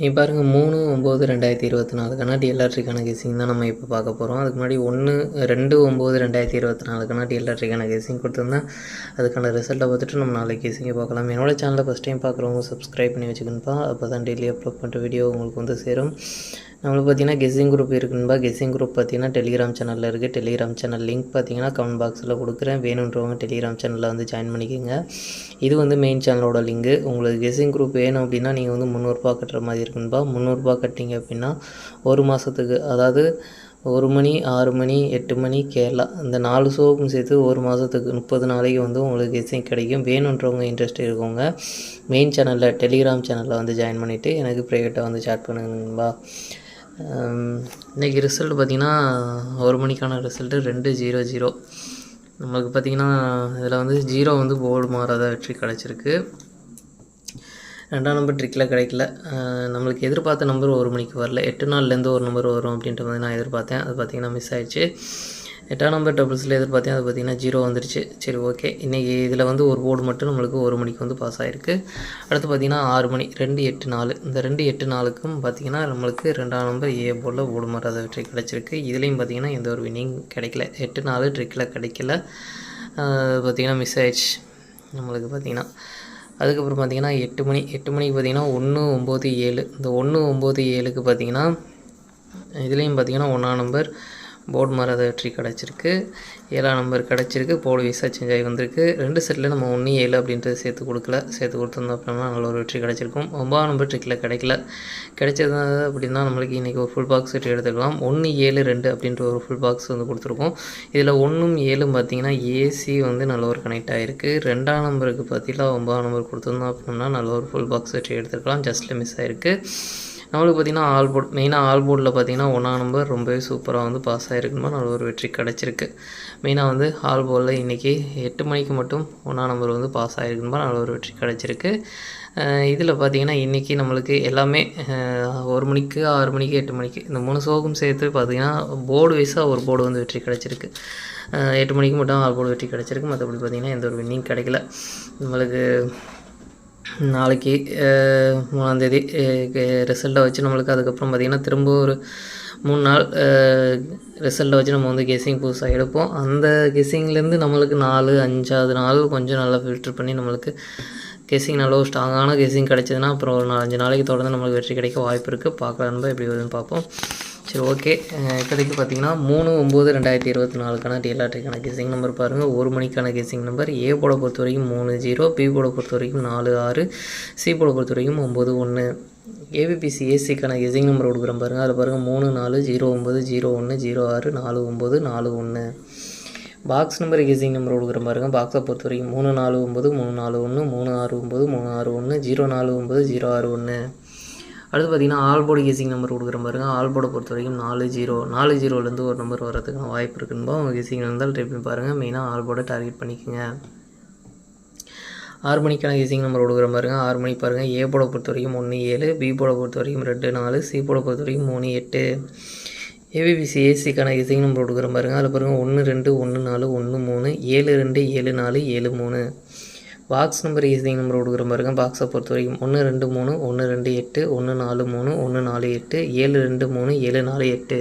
நீ பாருங்கள் மூணு ஒம்பது ரெண்டாயிரத்தி இருபத்தி நாலுக்கான டிஎல்ஆர்ட்ரிக்கான கேசிங் தான் நம்ம இப்போ பார்க்க போகிறோம் அதுக்கு முன்னாடி ஒன்று ரெண்டு ஒம்பது ரெண்டாயிரத்தி இருபத்தி நாலுக்கான டிஎல்ஆர்ட்ரிக்கான கேசிங் கொடுத்துருந்தேன். அதுக்கான ரிசல்ட்டை பார்த்துட்டு நம்ம நாளைக்கு கேசிங்கை பார்க்கலாம். என்னோட சேனலை ஃபஸ்ட் டைம் பார்க்குறவங்க சப்ஸ்கிரைப் பண்ணி வச்சுக்கணுப்பா அப்போ தான் டெய்லி அப்லோட் பண்ணுற வீடியோ உங்களுக்கு வந்து சேரும். நம்மளுக்கு பார்த்தீங்கன்னா கெஸ்ஸிங் குரூப் இருக்குன்பா கெஸ்ஸிங் குரூப் பார்த்தீங்கன்னா டெலிகிராம் சேனலில் இருக்குது டெலிகிராம் சேனல் லிங்க் பார்த்தீங்கன்னா கமெண்ட் பாக்ஸில் கொடுக்குறேன். வேணுன்றவங்க டெலிகிராம் சேனலில் வந்து ஜாயின் பண்ணிக்கோங்க. இது வந்து மெயின் சேனலோட லிங்கு உங்களுக்கு கெஸ்ஸிங் குரூப் வேணும் அப்படின்னா நீங்கள் வந்து முந்நூறுரூபா கட்டுற மாதிரி இருக்குன்பா முந்நூறுரூபா கட்டிங்க அப்படின்னா ஒரு மாதத்துக்கு அதாவது ஒரு மணி ஆறு மணி எட்டு மணி கேரளா இந்த நாலு ஷோவுக்கும் சேர்த்து ஒரு மாதத்துக்கு முப்பது நாளைக்கு வந்து உங்களுக்கு கெஸ்ஸிங் கிடைக்கும். வேணுன்றவங்க இன்ட்ரெஸ்ட் இருக்கவங்க மெயின் சேனலில் டெலிகிராம் சேனலில் வந்து ஜாயின் பண்ணிவிட்டு எனக்கு ப்ரைவேட்டாக வந்து சேட் பண்ணுங்கப்பா இன்றைக்கி ரிசல்ட் பார்த்திங்கன்னா ஒரு மணிக்கான ரிசல்ட்டு ரெண்டு ஜீரோ ஜீரோ நம்மளுக்கு பார்த்திங்கன்னா இதில் வந்து ஜீரோ வந்து போர்டு மாறாத வெற்றி கிடச்சிருக்கு. ரெண்டாம் நம்பர் ட்ரிக்கில் கிடைக்கல. நம்மளுக்கு எதிர்பார்த்த நம்பர் ஒரு மணிக்கு வரல. எட்டு நாள்லேருந்து ஒரு நம்பர் வரும் அப்படின்ட்டு வந்து நான் எதிர்பார்த்தேன். அது பார்த்திங்கன்னா மிஸ் ஆயிடுச்சு. எட்டாம் நம்பர் டபுள்ஸில் எதிர்பார்த்தேன். அது பார்த்திங்கன்னா ஜீரோ வந்துருச்சு. சரி ஓகே இன்றைக்கி இதில் வந்து ஒரு போர்டு மட்டும் நம்மளுக்கு ஒரு மணிக்கு வந்து பாஸ் ஆகிருக்கு அடுத்து பார்த்திங்கன்னா ஆறு மணி ரெண்டு எட்டு நாலு. இந்த ரெண்டு எட்டு நாளுக்கும் பார்த்திங்கன்னா நம்மளுக்கு ரெண்டாம் நம்பர் ஏ போர்டில் ஓடு மாறாத வெற்றி கிடச்சிருக்கு. இதுலேயும் பார்த்திங்கன்னா எந்த ஒரு வினிங் கிடைக்கல. எட்டு நாலு ட்ரிக்கில் கிடைக்கல. பார்த்திங்கன்னா மிஸ் ஆயிடுச்சு. நம்மளுக்கு பார்த்திங்கன்னா அதுக்கப்புறம் பார்த்திங்கன்னா எட்டு மணி எட்டு மணிக்கு பார்த்திங்கன்னா ஒன்று ஒம்பது ஏழு. இந்த ஒன்று ஒம்பது ஏழுக்கு பார்த்திங்கன்னா இதுலேயும் பார்த்திங்கன்னா ஒன்றாம் நம்பர் போர்டு மாறாத வெற்றி கிடச்சிருக்கு. ஏழாம் நம்பர் கிடச்சிருக்கு. போர்டு விசா சேஞ்ச் ஆகி வந்திருக்கு. ரெண்டு செட்டில் நம்ம ஒன்று ஏழு அப்படின்றத சேர்த்து கொடுக்கல. சேர்த்து கொடுத்துருந்தோம் அப்படின்னா நல்ல ஒரு வெற்றி கிடச்சிருக்கும். ஒன்பதாம் நம்பர் ட்ரிக்கில் கிடைக்கல. கிடைச்சது அப்படின்னா நம்மளுக்கு இன்றைக்கி ஒரு ஃபுல் பாக்ஸ் வெற்றி எடுத்துக்கலாம். ஒன்று ஏழு ரெண்டு அப்படின்ற ஒரு ஃபுல் பாக்ஸ் வந்து கொடுத்துருக்கோம். இதில் ஒன்றும் ஏழும் பார்த்தீங்கன்னா ஏசி வந்து நல்ல ஒரு கனெக்ட் ஆகிருக்கு ரெண்டாம் நம்பருக்கு பார்த்தீங்கன்னா ஒன்பதாம் நம்பர் கொடுத்துருந்தோம் அப்படின்னா நல்ல ஒரு ஃபுல் பாக்ஸ் வெற்றி எடுத்துக்கலாம் ஜஸ்ட்டில் மிஸ் ஆகிருக்கு நம்மளுக்கு பார்த்திங்கன்னா ஆல் போர்ட் மெயினாக ஆல் போர்டில் பார்த்திங்கன்னா ஒன்றாம் நம்பர் ரொம்பவே சூப்பராக வந்து பாஸ் ஆகிருக்குமா நல்ல ஒரு வெற்றி கிடச்சிருக்கு. மெயினாக வந்து ஆல் போர்டில் இன்றைக்கி எட்டு மணிக்கு மட்டும் ஒன்றாம் நம்பர் வந்து பாஸ் ஆகிருக்குமா நல்ல ஒரு வெற்றி கிடச்சிருக்கு. இதில் பார்த்திங்கன்னா இன்றைக்கி நம்மளுக்கு எல்லாமே ஒரு மணிக்கு ஆறு மணிக்கு எட்டு மணிக்கு இந்த மூணு சோகம் சேர்த்து பார்த்திங்கன்னா போர்டு வைஸாக ஒரு போர்டு வந்து வெற்றி கிடச்சிருக்கு. எட்டு மணிக்கு மட்டும் ஆல் போர்டு வெற்றி கிடச்சிருக்கு. மற்றபடி பார்த்திங்கன்னா எந்த ஒரு வின்னிங் கிடைக்கல. நம்மளுக்கு நாளைக்கு மூணாந்தேதி ரிசல்ட்டை வச்சு நம்மளுக்கு அதுக்கப்புறம் பார்த்திங்கன்னா திரும்ப ஒரு மூணு நாள் ரிசல்ட்டை வச்சு நம்ம வந்து கெஸ்ஸிங் புதுசாக எடுப்போம். அந்த கெஸ்ஸிங்லேருந்து நம்மளுக்கு நாலு அஞ்சாவது நாள் கொஞ்சம் நல்லா ஃபில்டர் பண்ணி நம்மளுக்கு கெஸ்ஸிங் நல்ல ஒரு ஸ்ட்ராங்கான கெஸ்ஸிங் கிடச்சதுன்னா அப்புறம் ஒரு நாலஞ்சு நாளைக்கு தொடர்ந்து நம்மளுக்கு வெற்றி கிடைக்க வாய்ப்பு இருக்குது பார்க்கலாம் எப்படி வருதுன்னு பார்ப்போம். சரி ஓகே இப்போதைக்கு பார்த்தீங்கன்னா மூணு ஒம்பது ரெண்டாயிரத்தி இருபத்தி நாலுக்கான டிஎல்ஆர்டிக்கான கெஸிங் நம்பர் பாருங்கள் ஒரு மணிக்கான கெஸிங் நம்பர் ஏ போட பொறுத்த வரைக்கும் மூணு ஜீரோ பி போட பொறுத்த வரைக்கும் நாலு ஆறு. சி போட பொறுத்த வரைக்கும் ஒம்பது ஒன்று ஏபிபிசி ஏசிக்கான கெஸிங் நம்பர் கொடுக்குறேன் பாருங்கள் அதில் பாருங்கள் மூணு நாலு ஜீரோ ஒம்பது ஜீரோ ஒன்று ஜீரோ ஆறு நாலு ஒம்பது நாலு ஒன்று பாக்ஸ் நம்பர் கெஸிங் நம்பர் கொடுக்குற பாருங்க. பாக்ஸை பொறுத்த வரைக்கும் மூணு நாலு ஒம்பது மூணு நாலு ஒன்று மூணு ஆறு ஒம்பது மூணு ஆறு ஒன்று ஜீரோ நாலு ஒம்பது ஜீரோ ஆறு ஒன்று அடுத்து பார்த்தீங்கன்னா ஆல் போர்டு நம்பர் கொடுக்குற பாருங்க. ஆல் பொறுத்த வரைக்கும் நாலு ஜீரோ நாலு ஜீரோலேருந்து ஒரு நம்பர் வரதுக்கான வாய்ப்பு இருக்குன்னு உங்கள் கெஸ்ஸிங் இருந்தால் டைப் பண்ணி பாருங்கள் மெயினாக ஆல்போட டார்கெட் பண்ணிக்கோங்க. ஆறு மணிக்கான கெஸ்ஸிங் நம்பர் கொடுக்குற பாருங்க. ஆறு மணி பாருங்கள் ஏ போட பொறுத்த வரைக்கும் ஒன்று ஏழு பி போட பொறுத்த வரைக்கும் ரெண்டு நாலு சி போட பொறுத்த வரைக்கும் மூணு எட்டு. ஏபிபிசி ஏசிக்கான கெஸ்ஸிங் நம்பர் கொடுக்குற பாருங்க. அதில் பாருங்கள் ஒன்று ரெண்டு ஒன்று நாலு ஒன்று மூணு ஏழு ரெண்டு ஏழு நாலு ஏழு மூணு. பாக்ஸ் நம்பர் கெஸ்ஸிங் நம்பர் கொடுக்குற பாருங்க பாக்ஸை பொறுத்த வரைக்கும் ஒன்று ரெண்டு மூணு ஒன்று ரெண்டு எட்டு ஒன்று நாலு மூணு ஒன்று நாலு எட்டு ஏழு ரெண்டு மூணு ஏழு நாலு எட்டு.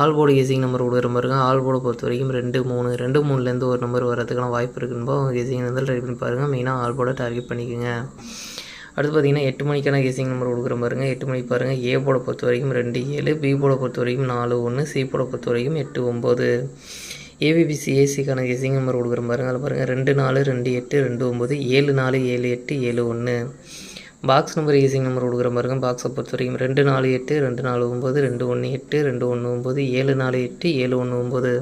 ஆல் போர்டு நம்பர் கொடுக்குற பாருங்க ஆல் போர்டை பொறுத்த வரைக்கும் ரெண்டு மூணு ரெண்டு மூணுலேருந்து ஒரு நம்பர் வரதுக்கான வாய்ப்பு இருக்குன்போ கெஸிங் இருந்தால் ட்ரை பண்ணி பாருங்கள் மெயினாக ஆல் போர்டை டார்கெட் பண்ணிக்கோங்க. அடுத்து பார்த்தீங்கன்னா எட்டு மணிக்கான கேசிங் நம்பர் கொடுக்குற பாருங்க எட்டு மணிக்கு பாருங்கள் ஏ போட பொறுத்த வரைக்கும் ரெண்டு ஏழு பி போட பொறுத்த வரைக்கும் நாலு ஒன்று சி போட பொறுத்த வரைக்கும் எட்டு ஒம்பது ஏபிபிசி ஏசிக்கான கெஸிங் நம்பர் கொடுக்குற பாருங்கள் அதில் பாருங்கள் ரெண்டு நாலு ரெண்டு எட்டு ரெண்டு ஒம்பது ஏழு நாலு ஏழு எட்டு ஏழு ஒன்று பாக்ஸ் நம்பர் கெஸிங் நம்பர் கொடுக்குற பாருங்கள் பாக்ஸை பொறுத்த வரைக்கும் ரெண்டு நாலு எட்டு ரெண்டு நாலு ஒம்பது ரெண்டு ஒன்று எட்டு ரெண்டு ஒன்று ஒம்பது ஏழு நாலு எட்டு ஏழு ஒன்று ஒம்பது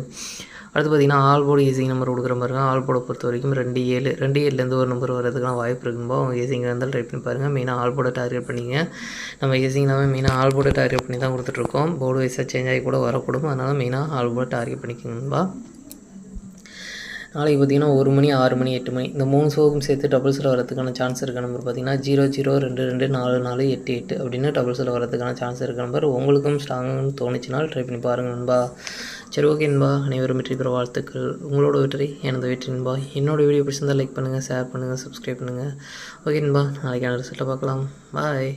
அடுத்து பார்த்தீங்கன்னா ஆல் போர்டு ஈஸிங் நம்பர் கொடுக்குற பாருங்க ஆல் போர்டை பொறுத்த வரைக்கும் ரெண்டு ஏழு ரெண்டு ஏழுலேருந்து ஒரு நம்பர் வரதுக்கான வாய்ப்பு இருக்கும்போது அவங்க ஈஸிங் இருந்தால் ட்ரை பண்ணி பாருங்கள் மெயினாக ஆல் போர்டை டார்கெட் பண்ணிங்க. நம்ம ஈஸிங்னாவே மெயினாக ஆல் போர்டை டார்கெட் பண்ணி தான் கொடுத்துட்ருக்கோம் போர்டு வைஸாக சேஞ்ச் ஆகி கூட வரக்கூடும். அதனால் மெயினாக ஆல் போர்டை டார்கெட் பண்ணிக்கோங்கப்பா. நாளைக்கு பார்த்தீங்கன்னா ஒரு மணி ஆறு மணி எட்டு மணி. இந்த மூணு ஷோக்கும் சேர்த்து டபுள்ஸில் வரதுக்கான சான்ஸ் இருக்க நம்பர் பார்த்தீங்கன்னா ஜீரோ ஜீரோ ரெண்டு ரெண்டு நாலு நாலு எட்டு எட்டு அப்படின்னு டபுள்ஸில் வரதுக்கான சான்ஸ் இருக்க நம்பர் உங்களுக்கும் ஸ்ட்ராங்னு தோணுச்சுன்னா ட்ரை பண்ணி பாருங்கள் நண்பா. சரி ஓகே நண்பா. அனைவரும் வெற்றி பெற வாழ்த்துக்கள். உங்களோட வெற்றி எனது வெற்றி நண்பா. என்னோட வீடியோ பிடிச்சிருந்தால் லைக் பண்ணுங்கள் ஷேர் பண்ணுங்கள் சப்ஸ்கிரைப் பண்ணுங்கள் ஓகே நண்பா நாளைக்கான ரிசல்ட்டை பார்க்கலாம். பாய்